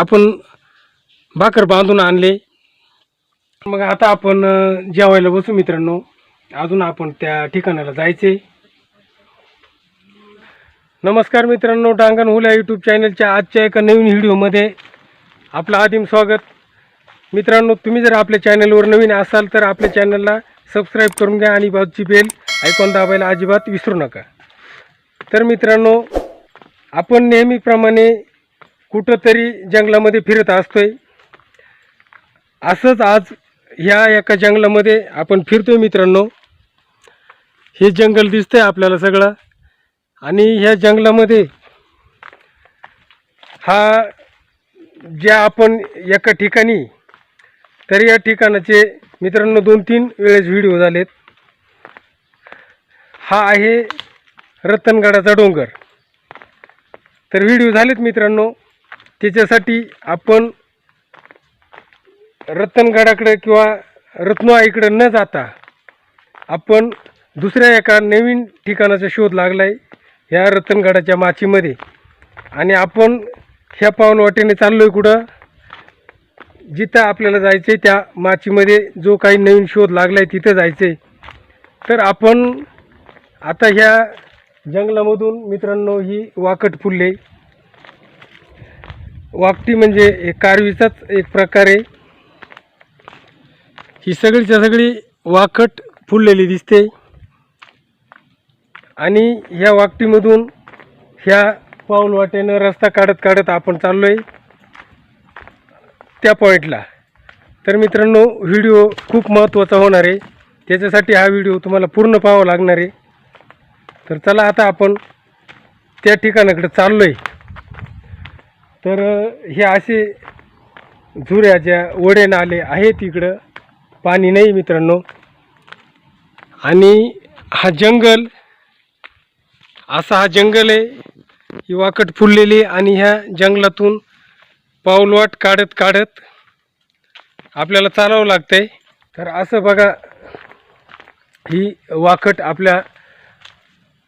आपण भाकर बांधून आणले. मग आता आपण जेवायला बसू मित्रांनो. अजून आपण त्या ठिकाणाला जायचे. नमस्कार मित्रांनो डांगण हुल्या यूट्यूब चॅनलच्या आजच्या एका नवीन व्हिडिओमध्ये आपलं आदिम स्वागत. मित्रांनो तुम्ही जर आपल्या चॅनलवर नवीन असाल तर आपल्या चॅनलला सबस्क्राईब करून घ्या आणि बाजूची बेल ऐकून दाबायला अजिबात विसरू नका. तर मित्रांनो आपण नेहमीप्रमाणे कुठंतरी जंगलामध्ये फिरत असतोय. असंच आज ह्या एका जंगलामध्ये आपण फिरतोय मित्रांनो. हे जंगल दिसतंय आपल्याला सगळं. आणि ह्या जंगलामध्ये हा ज्या आपण एका ठिकाणी तर या ठिकाणाचे मित्रांनो दोन तीन वेळेस व्हिडिओ झालेत. हा आहे रतनगडाचा डोंगर. तर व्हिडिओ झालेत मित्रांनो. त्याच्यासाठी आपण रतनगडाकडे किंवा रत्नआईकडे न जाता आपण दुसऱ्या एका नवीन ठिकाणाचा शोध लागला आहे ह्या रतनगडाच्या माचीमध्ये. आणि आपण ह्या पावनवाटेने चाललो आहे कुठं? जिथं आपल्याला जायचं आहे त्या माचीमध्ये जो काही नवीन शोध लागला आहे तिथं जायचं आहे तर आपण आता ह्या जंगलामधून मित्रांनो ही वाकट फुलले. वाकटी म्हणजे एक कारवीचाच एक प्रकार आहे. ही सगळीच्या सगळी वाकट फुललेली दिसते. आणि ह्या वाकटीमधून ह्या पाऊल वाटेनं रस्ता काढत काढत आपण चाललो आहे त्या पॉईंटला तर मित्रांनो व्हिडिओ खूप महत्त्वाचा होणार आहे. त्याच्यासाठी हा व्हिडिओ तुम्हाला पूर्ण पाहावा लागणार आहे. तर चला आता आपण त्या ठिकाणाकडे चाललो आहे तर हे असे झुऱ्या ज्या ओढे नाले आहेत इकडं पाणी नाही मित्रांनो आणि हा जंगल असा हा जंगल आहे ही वाकट फुललेली आणि ह्या जंगलातून पाऊलवाट काढत काढत आपल्याला चालावं लागतं आहे तर असं बघा ही वाकट आपल्या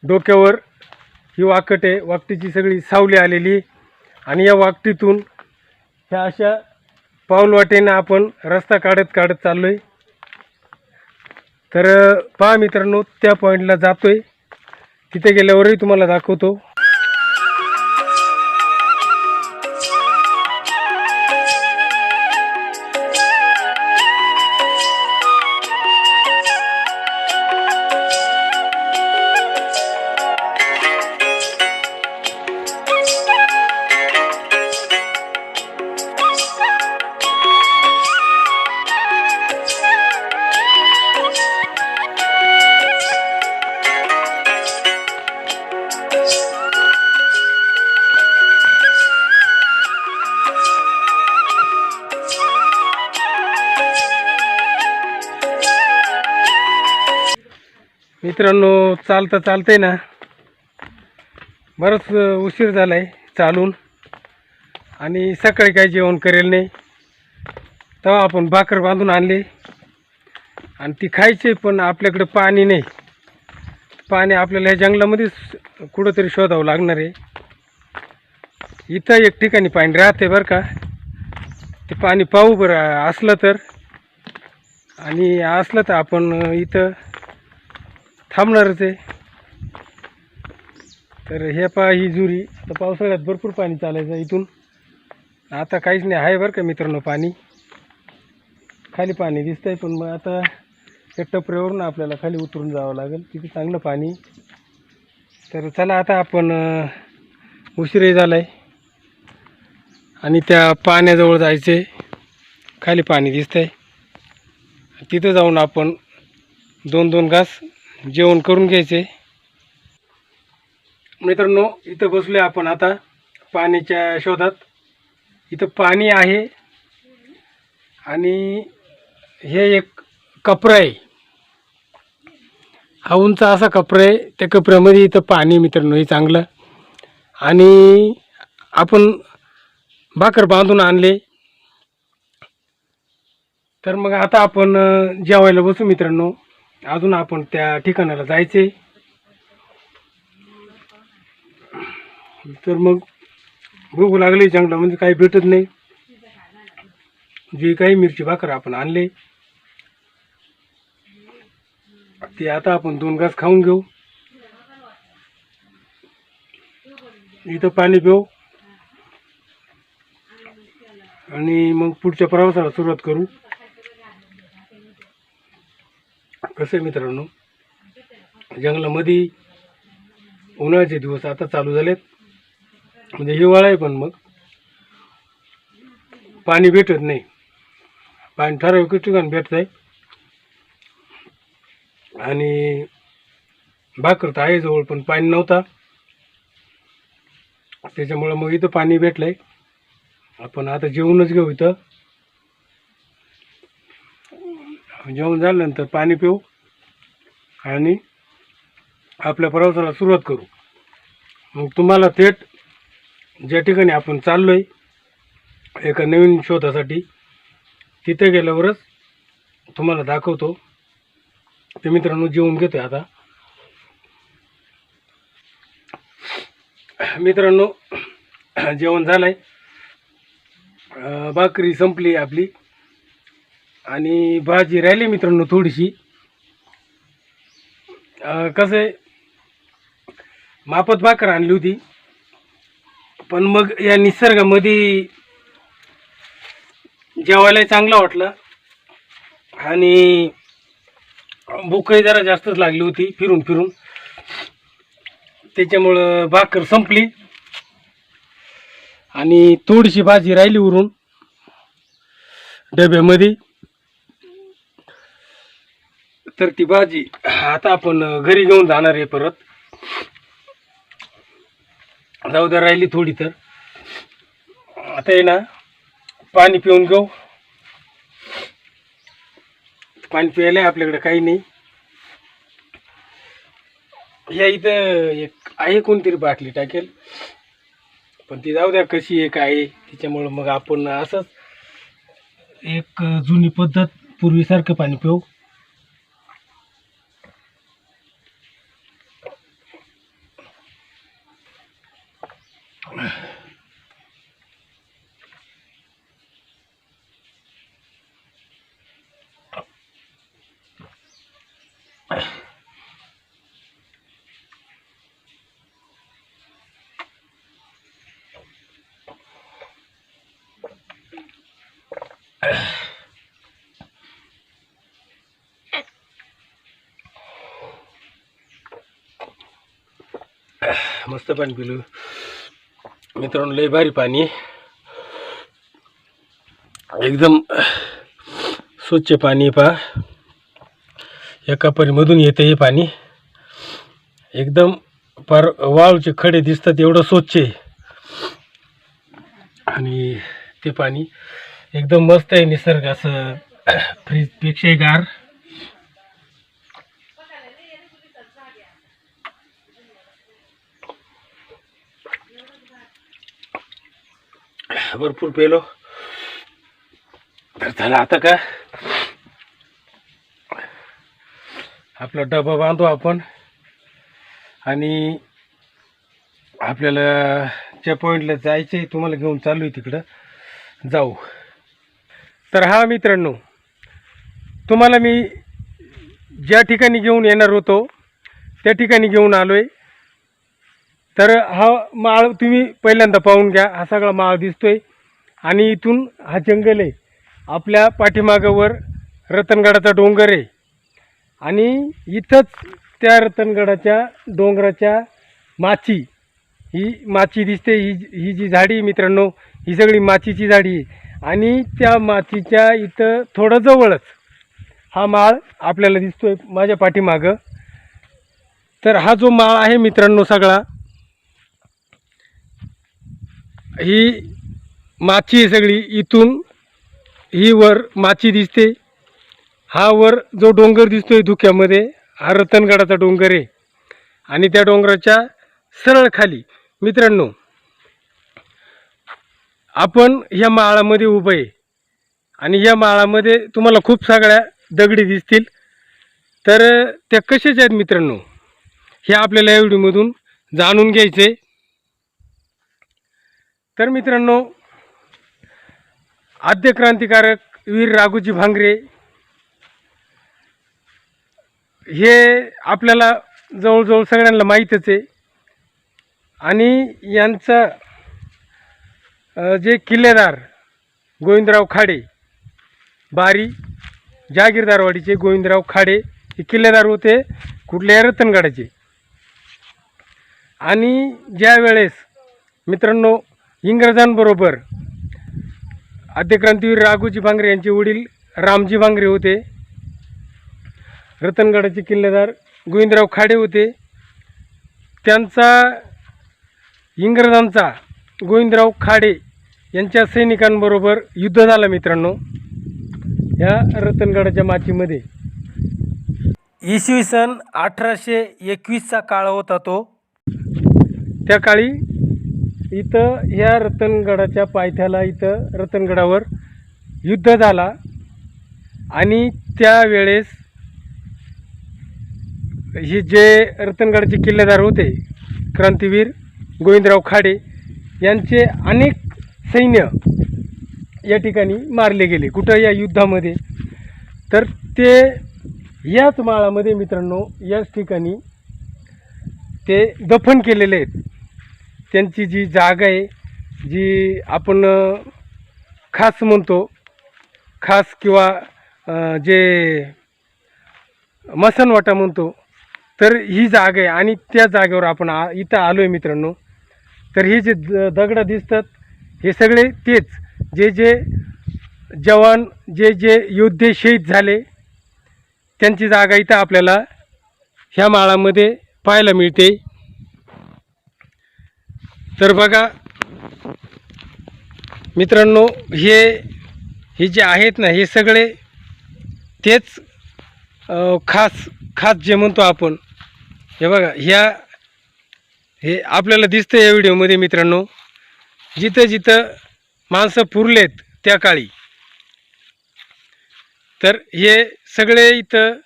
डोक्यावर ही वाकट आहे वाकटीची सगळी सावली आलेली आहे. आणि या वाकटीतून ह्या अशा पाऊलवाटेनं आपण रस्ता काढत काढत चाललो आहे तर पहा मित्रांनो त्या पॉईंटला जातो आहे तिथे गेल्यावरही तुम्हाला दाखवतो. मित्रांनो चालता चालतंय ना. बरंच उशीर झाला आहे चालून. आणि सकाळी काही जेवण करेल नाही. तेव्हा आपण भाकर बांधून आणली. आणि ती खायची पण आपल्याकडं पाणी नाही. पाणी आपल्याला ह्या जंगलामध्येच कुठंतरी शोधावं लागणार आहे. इथं एक ठिकाणी पाणी राहते बरं का. ते पाणी पाहू बरं असलं तर. आणि असलं तर आपण इथं थांबणारच ते. तर हे पहा ही जुरी. आता पावसाळ्यात भरपूर पाणी चालायचं इथून. आता काहीच नाही आहे बरं का मित्रांनो पाणी. खाली पाणी दिसतंय पण मग आता त्या टपऱ्यावरून आपल्याला खाली उतरून जावं लागेल. तिथे चांगलं पाणी. तर चला आता आपण उशीरही झाला आहे आणि त्या पाण्याजवळ जायचं आहे खाली पाणी दिसतंय. तिथं जाऊन आपण दोन दोन घास जेवण करून घ्यायचे. मित्रांनो इथं बसलोय आपण आता पाण्याच्या शोधात. इथं पाणी आहे. आणि हे एक कपरा आहे. हा उंच असा कपरा आहे. त्या कपऱ्यामध्ये इथं पाणी मित्रांनो हे चांगलं. आणि आपण भाकर बांधून आणले. तर मग आता आपण जेवायला बसू मित्रांनो. अजून आपण त्या ठिकाणाला जायचे तर मग भूक लागली जंगलामध्ये काही भेटत नाही. जे काही मिरची भाकर आपण आणले ते आता आपण दोन घास खाऊन घेऊ. इथं पाणी पिऊ. आणि मग पुढच्या प्रवासाला सुरुवात करू. कसं आहे मित्रांनो? जंगलामध्ये उन्हाळ्याचे दिवस आता चालू झालेत. म्हणजे हिवाळा आहे पण मग. पाणी भेटत नाही. पाणी ठराविक ठिकाणी भेटत आहे. आणि भाकर तर आहे जवळ पण पाणी नव्हता. त्याच्यामुळं मग इथं पाणी भेटलंय. आपण आता जेवूनच घेऊ इथं. जेवण झाल्यानंतर पाणी पिऊ आणि आपल्या प्रवासाला सुरुवात करू. मग तुम्हाला थेट ज्या ठिकाणी आपण चाललो आहे एका नवीन शोधासाठी तिथे गेल्यावरच तुम्हाला दाखवतो. ते मित्रांनो जेवून घेतो आता. मित्रांनो जेवण झालं आहे भाकरी संपली आपली. आणि भाजी राहिली मित्रांनो थोडीशी. कसं आहे मापत भाकर आणली होती. पण मग या निसर्गामध्ये जेवायलाही चांगलं वाटलं. आणि भूकही जरा जास्तच लागली होती फिरून फिरून. त्याच्यामुळं भाकर संपली. आणि थोडीशी भाजी राहिली उरून डब्यामध्ये. तर ती भाजी आता आपण घरी घेऊन जाणार आहे परत. जाऊ द्या राहिली थोडी तर. आता आहे ना पाणी पिऊन घेऊ. पाणी प्यायला आहे आपल्याकडे काही नाही. या इथं एक आहे कोणतरी बाटली टाकेल. पण ती जाऊ द्या कशी एक आहे त्याच्यामुळं मग आपण असंच एक जुनी पद्धत पूर्वीसारखं पाणी पिऊ. मस्त पण पिलू. मित्रांनो लय भारी पाणी आहे. एकदम स्वच्छ पाणी पहा. एका परीमधून येते हे पाणी. एकदम पार वाळूचे खडे दिसतात एवढं स्वच्छ आहे. आणि ते पाणी एकदम मस्त आहे निसर्ग असं फ्रीजपेक्षाही गार. भरपूर पेलो. तर झालं आता का आपला डबा बांधू आपण. आणि आपल्याला ज्या पॉईंटला जायचं आहे तुम्हाला घेऊन चालू आहे तिकडं. जाऊ. तर हा मित्रांनो तुम्हाला मी ज्या ठिकाणी घेऊन येणार होतो त्या ठिकाणी घेऊन आलो आहे तर हा माळ तुम्ही पहिल्यांदा पाहून घ्या. हा सगळा माळ दिसतोय. आणि इथून हा जंगल आहे. आपल्या पाठीमागावर रतनगडाचा डोंगर आहे. आणि इथंच त्या रतनगडाच्या डोंगराच्या माची ही माची दिसते ही ही जी झाडी आहे मित्रांनो ही सगळी माचीची झाडी आहे. आणि त्या माचीच्या इथं थोडं जवळच हा माळ आपल्याला दिसतोय माझ्या पाठीमागं. तर हा जो माळ आहे मित्रांनो सगळा ही माची आहे सगळी. इथून ही वर माची दिसते. हा वर जो डोंगर दिसतोय धुक्यामध्ये हा रतनगडाचा डोंगर आहे. आणि त्या डोंगराच्या सरळ खाली मित्रांनो आपण ह्या माळामध्ये उभं आहे. आणि या माळामध्ये तुम्हाला खूप सगळ्या दगडी दिसतील. तर त्या कशाच्या आहेत मित्रांनो? हे आपल्याला या व्हिडिओमधून जाणून घ्यायचं आहे तर मित्रांनो आद्य क्रांतिकारक वीर राघोजी भांगरे हे आपल्याला जवळजवळ सगळ्यांना माहीतच आहे. आणि यांचं जे किल्लेदार गोविंदराव खाडे बारी जहागीरदारवाडीचे गोविंदराव खाडे हे किल्लेदार होते कुठल्या रतनगडाचे. आणि ज्या वेळेस मित्रांनो इंग्रजांबरोबर आद्यक्रांतीवीर राघोजी भांगरे यांचे वडील रामजी भांगरे होते. रतनगडाचे किल्लेदार गोविंदराव खाडे होते. त्यांचा इंग्रजांचा गोविंदराव खाडे यांच्या सैनिकांबरोबर युद्ध झालं मित्रांनो. या रतनगडाच्या माचीमध्ये इसवी सन अठराशे एकवीसचा काळ होता तो. त्या काळी इथं ह्या रतनगडाच्या पायथ्याला इथं रतनगडावर युद्ध झाला. आणि त्यावेळेस हे जे रतनगडचे किल्लेदार होते क्रांतीवीर गोविंदराव खाडे यांचे अनेक सैन्य या ठिकाणी मारले गेले कुठं या युद्धामध्ये. तर ते याच माळामध्ये मित्रांनो याच ठिकाणी ते दफन केलेले आहेत. त्यांची जी जागा आहे जी आपण खास म्हणतो खास किंवा जे मसनवाटा म्हणतो तर ही जागा आहे आणि त्या जागेवर आपण आ इथं आलो आहे मित्रांनो. तर हे जे द दगडं दिसतात हे सगळे तेच. जे जे जवान जे जे योद्धे शहीद झाले त्यांची जागा इथं आपल्याला ह्या माळामध्ये पाहायला मिळते. तर बघा मित्रांनो हे हे जे आहेत ना हे सगळे तेच खास खास जे म्हणतो आपण हे बघा ह्या हे आपल्याला दिसतं या व्हिडिओमध्ये मित्रांनो जिथं जिथं माणसं पुरलेत त्या काळी. तर हे सगळे इथं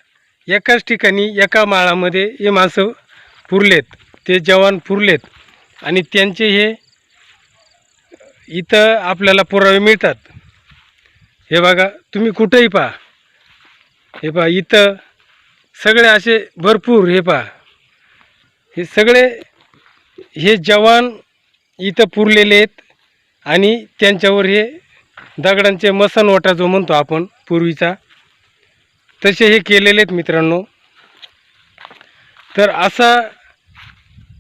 एकाच ठिकाणी एका माळामध्ये हे माणसं पुरलेत ते जवान पुरलेत. आणि त्यांचे हे इथं आपल्याला पुरावे मिळतात. हे बघा तुम्ही कुठंही पहा. हे पहा इथं सगळे असे भरपूर हे पहा. हे सगळे हे जवान इथं पुरलेले आहेत आणि त्यांच्यावर हे दगडांचे मसनवटा जो म्हणतो आपण पूर्वीचा तसे हे केलेले आहेत मित्रांनो. तर असा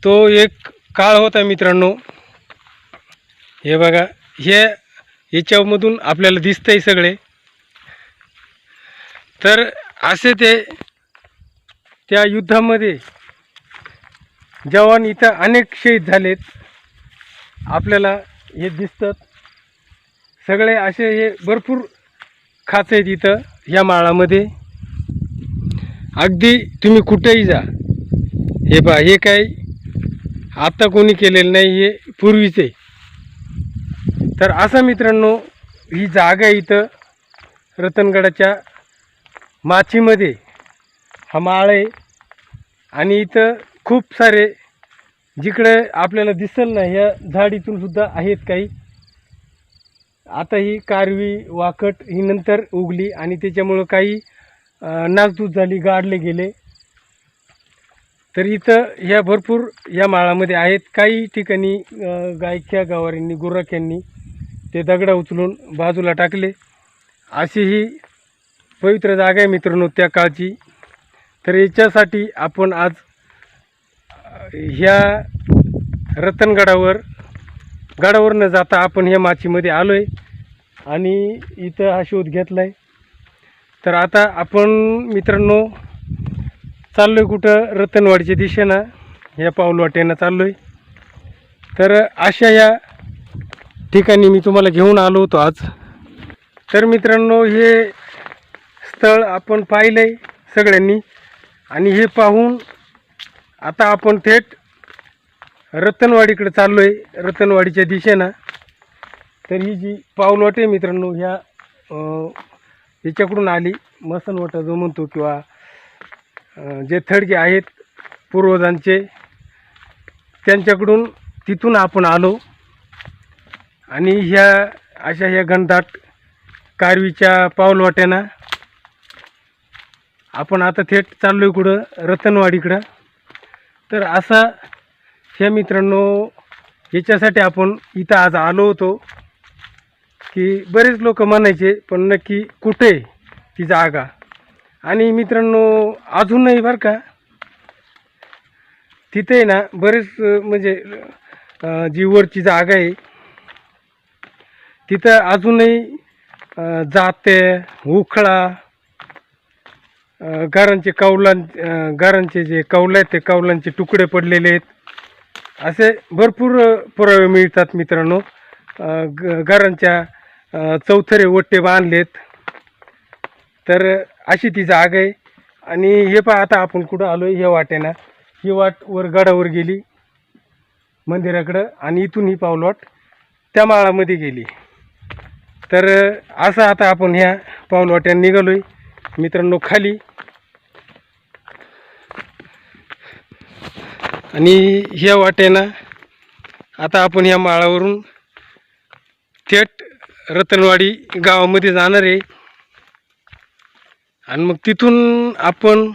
तो एक काळ होता मित्रांनो. हे बघा हे याच्यामधून आपल्याला दिसतंय सगळे. तर असे ते त्या युद्धामध्ये जवान इथं अनेक शहीद झालेत. आपल्याला हे दिसतात. सगळे असे हे भरपूर खाच आहेत इथं या माळामध्ये. अगदी तुम्ही कुठेही जा. हे पहा हे काय आता कोणी केलेलं नाही हे पूर्वीचे. तर असं मित्रांनो ही जागा आहे इथं रतनगडाच्या माचीमध्ये. हा माळ आहे. आणि इथं खूप सारे जिकडे आपल्याला दिसेल ना ह्या झाडीतून सुद्धा आहेत काही. आता ही कारवी वाकट ही नंतर उगली आणि त्याच्यामुळं काही नासधूस झाली गाडले गेले. तर इथं ह्या भरपूर या माळामध्ये आहेत. काही ठिकाणी गायक्या गावाऱ्यांनी गुर्राख्यांनी ते दगडं उचलून बाजूला टाकले. अशी ही पवित्र जागा आहे मित्रांनो त्या काळची. तर याच्यासाठी आपण आज ह्या रतनगडावर गडावर न जाता आपण ह्या माचीमध्ये आलो आहे आणि इथं हा शोध घेतला आहे तर आता आपण मित्रांनो चाललो आहे कुठं? रतनवाडीच्या दिशेनं. या पाऊलवाटेनं चाललो आहे तर अशा या ठिकाणी मी तुम्हाला घेऊन आलो होतो आज. तर मित्रांनो हे स्थळ आपण पाहिलं आहे सगळ्यांनी. आणि हे पाहून आता आपण थेट रतनवाडीकडे चाललो आहे रतनवाडीच्या दिशेनं. तर ही जी पाऊलवाट आहे मित्रांनो ह्या याच्याकडून आली. मसनवाटा जो म्हणतो किंवा जे थडगे आहेत पूर्वजांचे त्यांच्याकडून तिथून आपण आलो. आणि ह्या अशा ह्या घनदाट कारवीच्या पाऊलवाट्यानं आपण आता थेट चाललोय कुठं? रतनवाडीकडं. तर असा ह्या मित्रांनो याच्यासाठी आपण इथं आज आलो होतो की बरेच लोक म्हणायचे पण नक्की कुठे आहे ती जागा? आणि मित्रांनो अजूनही बरं का तिथे ना बरेच म्हणजे जी वरची जागा आहे तिथं अजूनही जाते उखळा गारांचे कौलां गारांचे जे कौल आहेत ते कौलांचे तुकडे पडलेले आहेत. असे भरपूर पुरावे मिळतात मित्रांनो. ग गारांच्या चौथरे वट्टे बांधलेत. तर अशी ती जागा आहे. आणि हे पहा आता आपण कुठं आलो आहे ह्या वाटेनं ही वाट वर गडावर गेली मंदिराकडं आणि इथून ही पावलवाट त्या माळामध्ये गेली. तर असं आता आपण ह्या पावलवाट्यानं निघालो आहे मित्रांनो खाली. आणि ह्या वाट्यानं आता आपण ह्या माळावरून थेट रतनवाडी गावामध्ये जाणार आहे. आणि मग तिथून आपण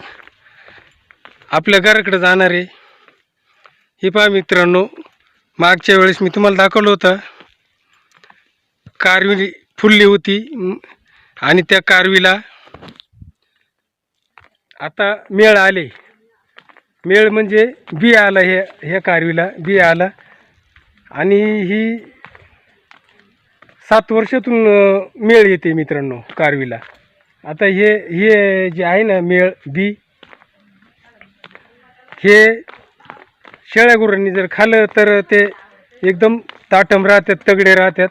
आपल्या घराकडे जाणार आहे. हे पहा मित्रांनो मागच्या वेळेस मी तुम्हाला दाखवलं होतं. कारवी फुलली होती आणि त्या कारवीला आता मेळ आले. मेळ म्हणजे बी आला हे ह्या कारवीला बी आला. आणि ही सात वर्षातून मेळ येते मित्रांनो कारवीला. आता हे हे जे आहे ना मेळ बी हे शेळ्या गुरांनी जर खाल्लं तर ते एकदम ताटम राहतात तगडे राहतात.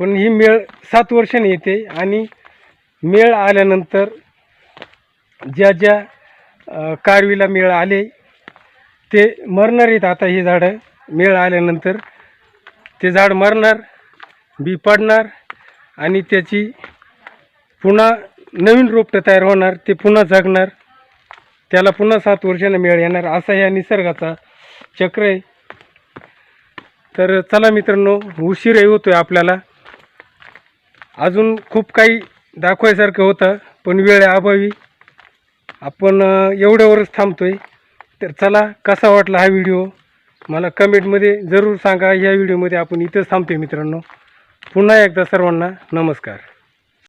पण ही मेळ सात वर्षाने येते आणि मेळ आल्यानंतर ज्या ज्या कारवीला मेळ आले ते मरणार आहेत आता हे झाडं. मेळ आल्यानंतर ते झाड मरणार बी पडणार आणि त्याची पुन्हा नवीन रोपटं तयार होणार ते पुन्हा जगणार. त्याला पुन्हा सात वर्षानं मेळ येणार असा ह्या निसर्गाचा चक्र आहे. तर चला मित्रांनो उशीरही होतो आहे आपल्याला. अजून खूप काही दाखवायसारखं होतं पण वेळ अभावी. आपण एवढ्यावरच एवढ्यावरच थांबतोय. तर चला कसा वाटला हा व्हिडिओ? मला कमेंटमध्ये जरूर सांगा. ह्या व्हिडिओमध्ये आपण इथंच थांबतोय मित्रांनो. पुन्हा एकदा सर्वांना नमस्कार.